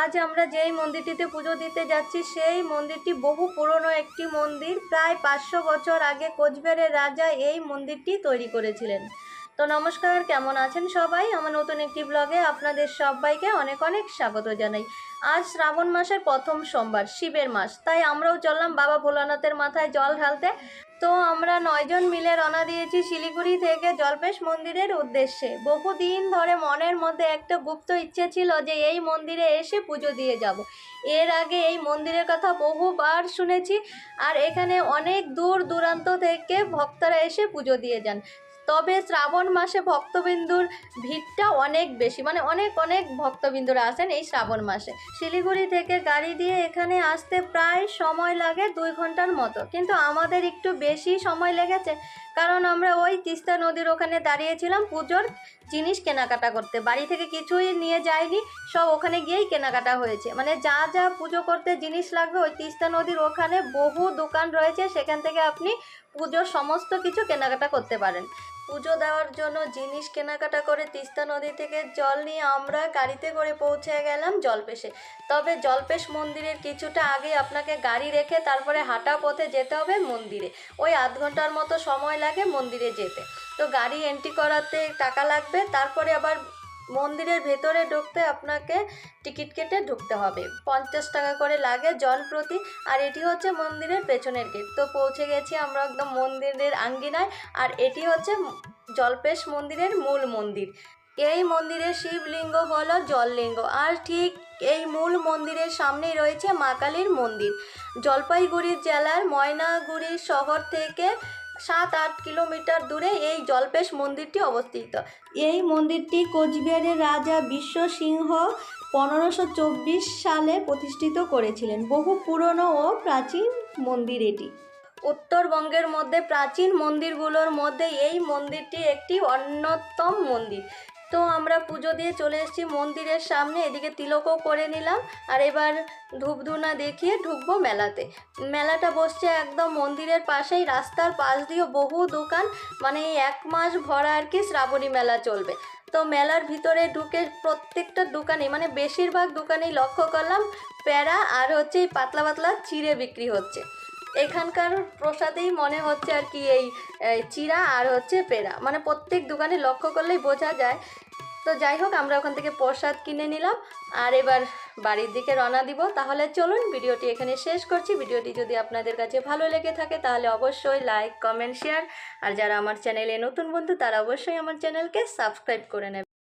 আজ আমরা যেই মন্দিরটিতে পুজো দিতে যাচ্ছি, সেই মন্দিরটি বহু পুরনো একটি মন্দির। প্রায় পাঁচশো বছর আগে কোচবিহারের রাজা এই মন্দিরটি তৈরি করেছিলেন। তো নমস্কার, কেমন আছেন সবাই? আমার নতুন একটি ব্লগে আপনাদের সবাইকে অনেক অনেক স্বাগত জানাই। আজ শ্রাবণ মাসের প্রথম সোমবার, শিবের মাস। তাই আমরাও চললাম বাবা ভোলানাথের মাথায় জল ঢালতে। তো আমরা নয়জন মিলে রওনা দিয়েছি শিলিগুড়ি থেকে জল্পেশ মন্দিরের উদ্দেশ্যে। বহুদিন ধরে মনের মধ্যে একটা গুপ্ত ইচ্ছে ছিল যে এই মন্দিরে এসে পুজো দিয়ে যাব। এর আগে এই মন্দিরের কথা বহুবার শুনেছি আর এখানে অনেক দূর দূরান্ত থেকে ভক্তরা এসে পুজো দিয়ে যান। তবে শ্রাবণ মাসে ভক্তবিন্দুর ভিড়টা অনেক বেশি। মানে অনেক অনেক ভক্তবিন্দুরা আসেন এই শ্রাবণ মাসে। শিলিগুড়ি থেকে গাড়ি দিয়ে এখানে আসতে প্রায় সময় লাগে দুই ঘণ্টার মতো। কিন্তু আমাদের একটু বেশি সময় লেগেছে কারণ আমরা ওই তিস্তা নদীর ওখানে দাঁড়িয়েছিলাম পুজোর জিনিস কেনাকাটা করতে। বাড়ি থেকে কিছুই নিয়ে যায়নি সব ওখানে গিয়েই কেনাকাটা হয়েছে। মানে যা যা পুজো করতে জিনিস লাগবে ওই তিস্তা নদীর ওখানে বহু দোকান রয়েছে, সেখান থেকে আপনি পুজোর সমস্ত কিছু কেনাকাটা করতে পারেন। পুজো দেওয়ার জন্য জিনিস কেনাকাটা করে তিস্তা নদী থেকে জল নিয়ে আমরা গাড়িতে করে পৌঁছে গেলাম জলপেশে। তবে জলপেশ মন্দিরের কিছুটা আগে আপনাকে গাড়ি রেখে তারপরে হাঁটা পথে যেতে হবে মন্দিরে। ওই আধ ঘণ্টার মতো সময় লাগে মন্দিরে যেতে। তো গাড়ি এন্ট্রি করাতে টাকা লাগবে, তারপরে আবার মন্দিরের ভেতরে ঢুকতে আপনাকে টিকিট কেটে ঢুকতে হবে। পঞ্চাশ টাকা করে লাগে জন প্রতি, আর এটি হচ্ছে মন্দিরের পেছনের গেট। তো পৌঁছে গেছি আমরা একদম মন্দিরের আঙ্গিনায়, আর এটি হচ্ছে জলপেশ মন্দিরের মূল মন্দির। এই মন্দিরের শিবলিঙ্গ হল জললিঙ্গ, আর ঠিক এই মূল মন্দিরের সামনেই রয়েছে মা কালীর মন্দির। জলপাইগুড়ি জেলার ময়নাগুড়ি শহর থেকে সাত আট কিলোমিটার দূরে এই জলপেশ মন্দিরটি অবস্থিত। এই মন্দিরটি কোচবিহারের রাজা বিশ্ব সিংহ পনেরোশো সালে প্রতিষ্ঠিত করেছিলেন। বহু পুরনো ও প্রাচীন মন্দির এটি। উত্তরবঙ্গের মধ্যে প্রাচীন মন্দিরগুলোর মধ্যে এই মন্দিরটি একটি অন্যতম মন্দির। তো আমরা পুজো দিয়ে চলে এসেছি মন্দিরের সামনে, এদিকে তিলকও করে নিলাম আর এবার ধূপধুনা দেখিয়ে ঢুকবো মেলাতে। মেলাটা বসছে একদম মন্দিরের পাশেই, রাস্তার পাশ দিয়ে বহু দোকান মানে এক মাস ভরা আর কি শ্রাবণী মেলা চলবে। তো মেলার ভিতরে ঢুকে প্রত্যেকটা দোকানে মানে বেশিরভাগ দোকানেই লক্ষ্য করলাম, প্যারা আর হচ্ছে এই পাতলা পাতলা চিড়ে বিক্রি হচ্ছে। এখানকার প্রসাদেই মনে হচ্ছে আর কি এই চিরা আর হচ্ছে পেড়া। মানে প্রত্যেক দোকানে লক্ষ্য করলেই বোঝা যায়। তো যাই হোক, আমরা ওখান থেকে প্রসাদ কিনে নিলাম। আর এবার বাড়ির দিকে রওনা দিব। তাহলে চলুন, ভিডিওটি এখানে শেষ করছি। ভিডিওটি যদি আপনাদের কাছে ভালো লেগে থাকে, তাহলে অবশ্যই লাইক, কমেন্ট, শেয়ার। আর যারা আমার চ্যানেলে নতুন বন্ধু, তারা অবশ্যই আমার চ্যানেলকে সাবস্ক্রাইব করে নেবে।